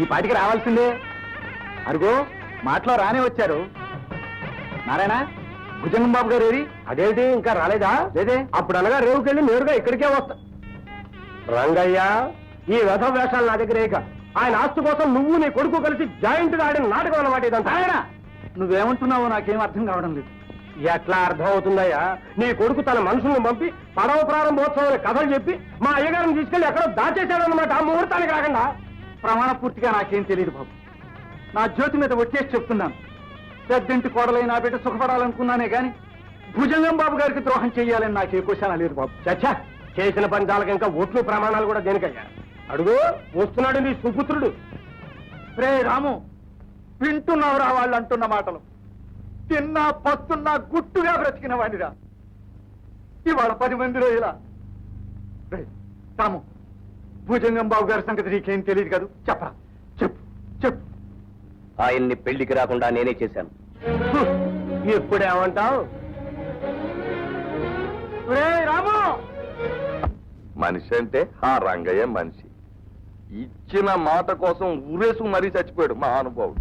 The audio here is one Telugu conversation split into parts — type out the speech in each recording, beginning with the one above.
ఈ పాటికి రావాల్సిందే. అరుగో మాటలో రానే వచ్చారు. నారాయణ భుజంగం బాబు గారు ఏరి అదేంటి ఇంకా రాలేదా? లేదే. అప్పుడు అనగా రేవుకెళ్ళి నేరుగా ఇక్కడికే వస్తా. రంగయ్య ఈ వ్యధ వేషాలు నా దగ్గర ఏక ఆయన ఆస్తి కోసం నువ్వు నీ కొడుకు కలిసి జాయింట్గా ఆడిన నాటకం అన్నమాట ఇదంతా. నువ్వేమంటున్నావో నాకేం అర్థం కావడం లేదు. ఎట్లా అర్థం అవుతుందయ్యా నీ కొడుకు తన మనుషుల్ని పంపి పడవ ప్రారంభోత్సవం కథలు చెప్పి మా అయ్యగారిని తీసుకెళ్ళి ఎక్కడో దాచేశాడన్నమాట. ఆ ముహూర్తానికి రాకుండా. ప్రమాణ పూర్తిగా నాకేం తెలియదు బాబు. నా జ్యోతి మీద వచ్చేసి చెప్తున్నాను. పెద్దింటి కోడలై నా బిడ్డ సుఖపడాలనుకున్నానే గాని భుజంగం బాబు గారికి ద్రోహం చెయ్యాలని నాకు ఏ క్వశ్చన్ లేదు బాబు. చచ్చా చేసిన పని చాలక ఇంకా ఒట్లు ప్రమాణాలు కూడా దేనికయ్యా? అడుగు వస్తున్నాడు నీ సుపుత్రుడు. రే రాము వింటున్నావురా వాళ్ళు అంటున్న మాటలు. తిన్నా పస్తున్నా గుట్టుగా బ్రతికిన వాడిరా. ఇవాళ పది మందిలో ఇలా. రే రాము. భుజంగం బాబు గారి సంగతి నీకేం తెలియదు కదా? చెప్పరా. చెప్పు చెప్పు. ఆయన్ని పెళ్ళికి రాకుండా నేనే చేశాను. ఇప్పుడేమంటావు? రే రాము! మనిషి అంటే ఆ రంగయ్య మనిషి. ఇచ్చిన మాట కోసం ఊరేసు మరీ చచ్చిపోయాడు మా అనుభవుడు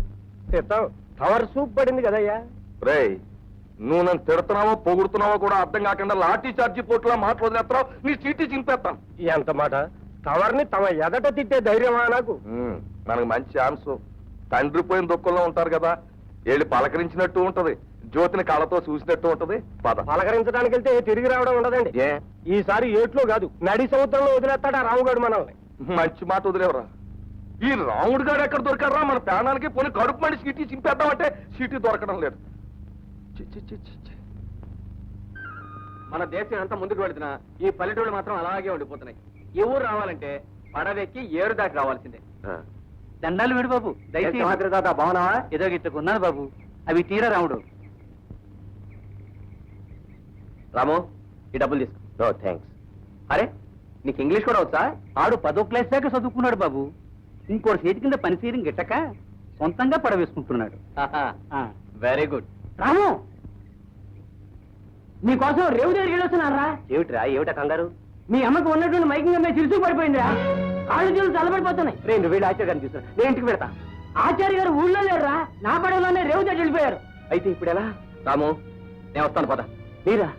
తిట్టావు టవర్ సూప్ పడింది కదయ్యా? రేయ్ నువ్వు నన్ను తిడుతున్నావో పొగుడుతున్నావో కూడా అర్థం కాకుండా లాఠీ చార్జీ పోట్లా మాట వదిలేస్తావు నీ చీటీ చింపేస్తాను. ఎంత మాట? టవర్ని తమ ఎదట తిట్టే ధైర్యమా నాకు? మనకు మంచి ఛాన్స్. తండ్రి పోయిన దుఃఖంలో ఉంటారు కదా వెళ్ళి పలకరించినట్టు ఉంటది జ్యోతిని కళ్ళతో చూసినట్టు ఉంటది. పద. పలకరించడానికి వెళ్తే తిరిగి రావడం ఉండదండి. ఏ? ఈసారి ఏట్లో కాదు నడి సముద్రంలో వదిలేస్తాడు ఆ రాముగాడు మనల్ని? మంచి మాట వదిలేవరా. ఈ రాముడు గారు ఎక్కడ దొరికారా మన ప్రాణానికి పోనీ కడుపు మండి సీటీ చింపేద్దామంటే సీటీ దొరకడం లేదు. చి, చి, చి, చి, చి. మన దేశం ఎంత ముందుకు వెళుతున్నా ఈ పల్లెటూళ్ళు మాత్రం అలాగే ఉండిపోతున్నాయి. ఈ ఊరు రావాలంటే పడవెక్కి ఏరు దాటి రావాల్సిందే. దండాలు విడు బాబు తాత బాగున్నావా? ఏదో గిట్టుకున్నాను బాబు. అవి తీరా రాముడు. రాము ఈ డబ్బులు తీసుకో. నో థ్యాంక్స్ అరే నీకు ఇంగ్లీష్ కూడా వచ్చా? ఆడు పదో క్లాస్ దాకా చదువుకున్నాడు బాబు. ఇంకోటి చేతి కింద పనితీరం గిట్టక సొంతంగా పడవేసుకుంటున్నాడు. వెరీ గుడ్ రాము! నీకోసం రేవు దగ్గరికి వెళ్ళొస్తున్నారా ఏమిట్రా ఏమిటా కంగారు? మీ అమ్మకు ఉన్నటువంటి మైకింగ్ అమ్మాయి చిరుసు పడిపోయిందిరా. కాళ్ళు చేతులు చల్లబడిపోతున్నాయి. రెండు వేలు ఆచార్యాన్ని తీసుకురా. నేను ఇంటికి పెడతా ఆచార్య గారు ఊళ్ళో లేరురా. నా పడవలోనే రేవు దగ్గర వెళ్ళిపోయారు. అయితే ఇప్పుడు ఎలా? రాము నేను వస్తాను పద. మీరా?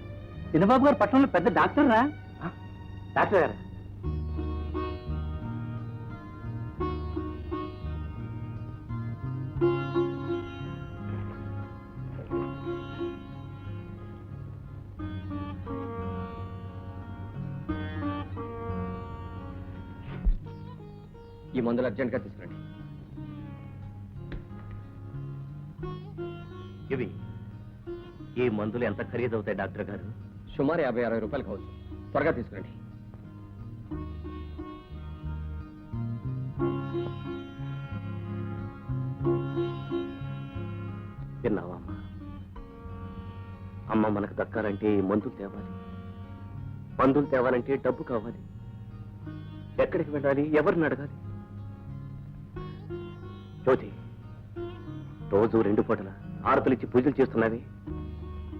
చిన్నబాబు గారు పట్టణంలో పెద్ద డాక్టర్ రా డాక్టర్ గారు? ఈ మందులు అర్జెంట్గా తీసుకురండి. ఇవి ఈ మందులు ఎంత ఖరీదవుతాయి డాక్టర్ గారు? సుమారు యాభై అరవై రూపాయలు కావచ్చు. త్వరగా తీసుకురండి. విన్నావా అమ్మా? అమ్మ మనకు దక్కాలంటే ఈ మందులు తేవాలి. మందులు తేవాలంటే డబ్బు కావాలి. ఎక్కడికి వెళ్ళాలి? ఎవరిని అడగాలి? జ్యోతి రోజు రెండు పూటల ఆరతులిచ్చి పూజలు చేస్తున్నావి?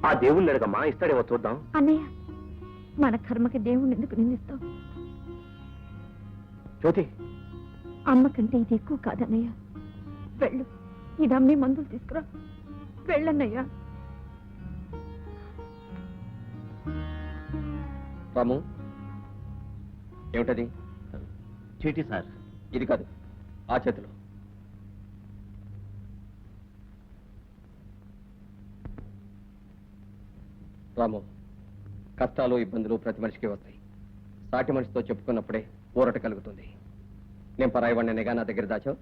ఆ దేవుణ్ణి అడగమ్మా ఇస్తాడేమో చూద్దాం. అన్నయ్య మన కర్మకి దేవుణ్ణి ఎందుకు నిందిస్తావు? జ్యోతి. అమ్మ కంటే ఇది ఎక్కువ కాదన్నయ్య. వెళ్ళు ఈ డమ్మి మందులు తీసుకురా. వెళ్ళన్నయ్యా. రాము ఏమిటది? చీటీ సార్ ఇది కాదు ఆ చేతిలో. రాము కష్టాలు ఇబ్బందులు ప్రతి మనిషికి వస్తాయి. సాటి మనిషితో చెప్పుకున్నప్పుడే ఊరట కలుగుతుంది. నేను పరాయివాడినేగా నా దగ్గర దాచావు?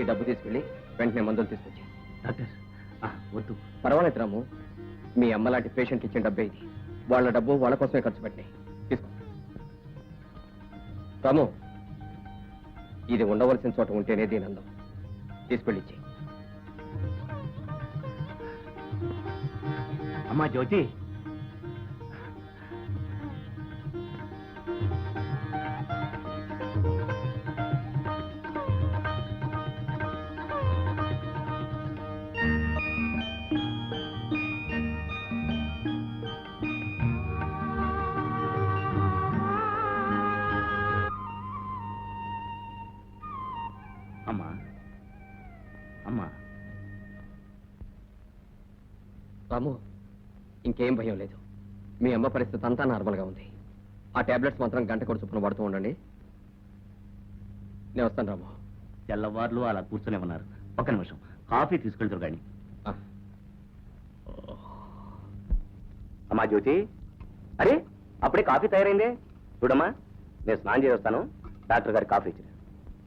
ఈ డబ్బు తీసుకెళ్ళి వెంటనే మందులు తీసుకొచ్చి డాక్టర్ వద్దు. పర్వాలేదు రాము. మీ అమ్మ లాంటి పేషెంట్ ఇచ్చిన డబ్బే ఇది. వాళ్ళ డబ్బు వాళ్ళ కోసమే ఖర్చు పెట్టినాయి. తీసుకో. రాము ఇది ఉండవలసిన చోట ఉంటేనే దీని అందం. తీసుకెళ్ళిచ్చి అమ్మా జ్యోతి అమ్మా అమ్మా రాము ఇంకేం భయం లేదు. మీ అమ్మ పరిస్థితి అంతా నార్మల్గా ఉంది. ఆ టాబ్లెట్స్ మాత్రం గంట కూడా చొప్పున పడుతూ ఉండండి. నేను వస్తాను రాము. తెల్లవార్లు అలా కూర్చొని ఉన్నారు. ఒక నిమిషం. కాఫీ తీసుకెళ్తారు కానీ. అమ్మా జ్యోతి. అరే అప్పుడే కాఫీ తయారైందే. చూడమ్మా నేను స్నానం చేసి వస్తాను. డాక్టర్ గారి కాఫీ ఇచ్చిరా.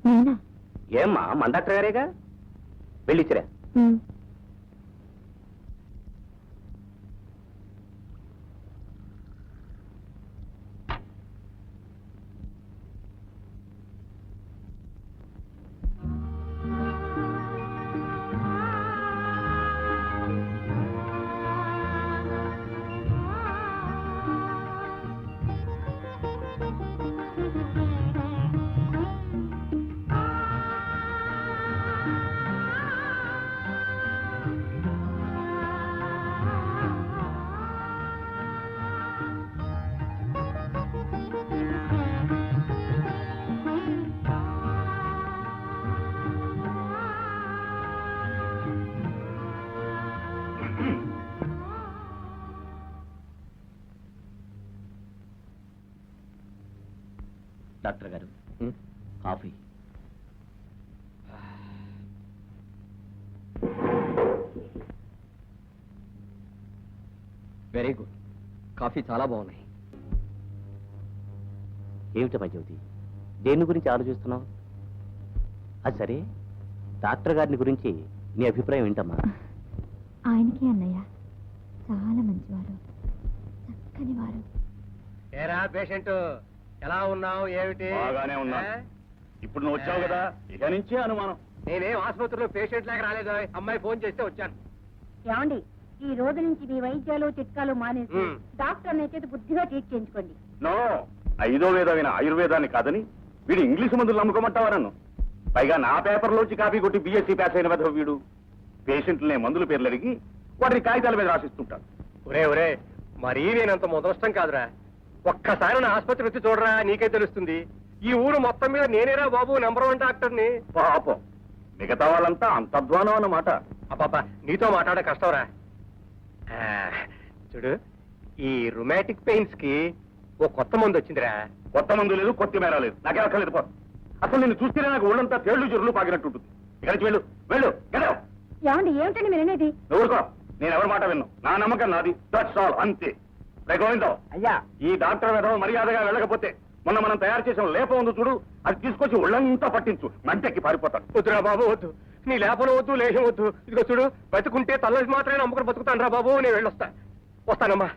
నేనా? ఏమ్మా మన డాక్టర్ గారేగా వెళ్ళిచ్చిరా డాక్టర్ గారు? కాఫీ. Very good. కాఫీ చాలా బాగున్నాయి. ఏమిటమ్మా జ్యోతి? దేని గురించి ఆలోచిస్తున్నావు? అది సరే. డాక్టర్ గారిని గురించి నీ అభిప్రాయం ఏంటమ్మా? ఆయనకే అన్నయ్య చాలా మంచివారు. చక్కని వారు. ఏరా పేషెంట్. ఎలా ఉన్నావు? ఏమిటి? బాగానే ఉన్నా. ఇప్పుడు నువ్వు వచ్చావు కదా ఇక నుంచే అనుమానం. నేనేం ఆసుపత్రిలో పేషెంట్ లేక రాలేదు. అమ్మాయి ఫోన్ చేస్తే వచ్చాను. ఏమండి ఈ రోజు నుంచి మీ వైద్యాలు చిట్కాలు మానేసి. డాక్టర్ అయితే బుద్ధిగా ట్రీట్ చేయించుకోండి. నో ఐదో వేదమైన ఆయుర్వేదాన్ని కాదని వీడు ఇంగ్లీష్ మందులు నమ్ముకోమంటావా నన్ను పైగా నా పేపర్లోంచి కాపీ కొట్టి బీఎస్సీ పాస్ అయిన వెధవ వీడు. పేషెంట్లనే మందుల పేర్లు అడిగి వాటిని కాగితాల మీద రాసిస్తుంటాడు. ఒరే ఒరే మరీ నేనంత మొదలష్టం కాదురా. ఒక్కసారి నా ఆసుపత్రి వచ్చి చూడరా నీకే తెలుస్తుంది. ఈ ఊరు మొత్తం మీద నేనేరా బాబు నెంబర్ వన్ డాక్టర్ని? పాపం. మిగతా వాళ్ళంతా అంత అధ్వానం అన్నమాట. అబ్బాబా నీతో మాట్లాడే కష్టంరా. ఆ, చూడు ఈ రొమాటిక్ పెయిన్స్కి ఓ కొత్త మందు వచ్చిందిరా. కొత్త మందు లేదు కొత్త మేర లేదు. నాకే అక్కర్లేదు పో. అసలు నిన్ను చూస్తేనే నాకు ఒళ్ళంతా తేళ్ళు జుర్రులు పాకినట్టు ఉంటుంది. ఇక్కడి నుంచి వెళ్ళు వెళ్ళు గెలవు ఏమండి ఏమిటండి మీరు అనేది నువ్వు ఊరుకో. నేను ఎవరి మాట విన్ను? నా నమ్మకం నాది. దట్స్ ఆల్ అంతే. గోవిందం అయ్యా. ఈ డాక్టర్ విధవ మర్యాదగా వెళ్ళకపోతే మొన్న మనం తయారు చేసిన లేపం ఉంది చూడు అది తీసుకొచ్చి ఒళ్ళంతా పట్టించు. మంటెక్కి పారిపోతాడు. వద్దురా బాబు వద్దు. నీ లేపన వద్దు లేహం వద్దు. ఇదిగో చూడు బతుకుంటే తల్లది మాత్రమే నమ్ముకుని బతుకుతాను రా బాబు నేను వెళ్ళొస్తా. వస్తానమ్మా.